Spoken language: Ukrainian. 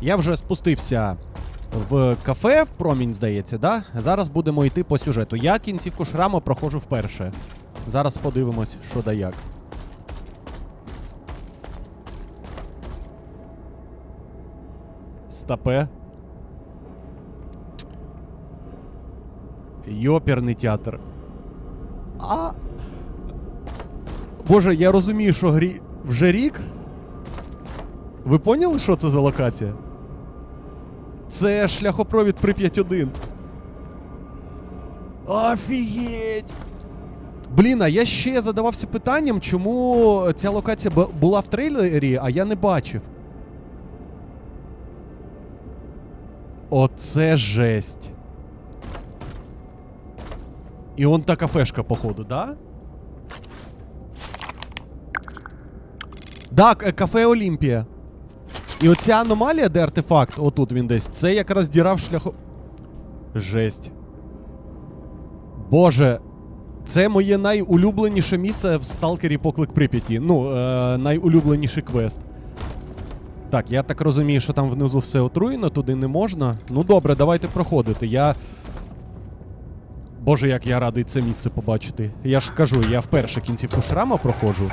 Я вже спустився в кафе, промінь, здається, да? Зараз будемо йти по сюжету. Я кінцівку шраму проходжу вперше. Зараз подивимось, що да як. Стапе. Йоперний театр. А. Боже, я розумію, що грі... вже рік. Ви поняли, що це за локація? Це шляхопровід Прип'ять 1. Офігеть! Блін, а я ще задавався питанням, чому ця локація була в трейлері, а я не бачив. Оце жесть. І он та кафешка, походу, да? Так, е, кафе Олімпія. І оця аномалія, де артефакт, отут він десь, це якраз діра в шляху. Жесть. Боже, це моє найулюбленіше місце в сталкері Поклик Прип'яті. Ну, е, найулюбленіший квест. Так, я так розумію, що там внизу все отруєно, туди не можна. Ну добре, давайте проходити. Я. Боже, як я радий це місце побачити. Я ж кажу, я вперше кінцівку шрама проходжу.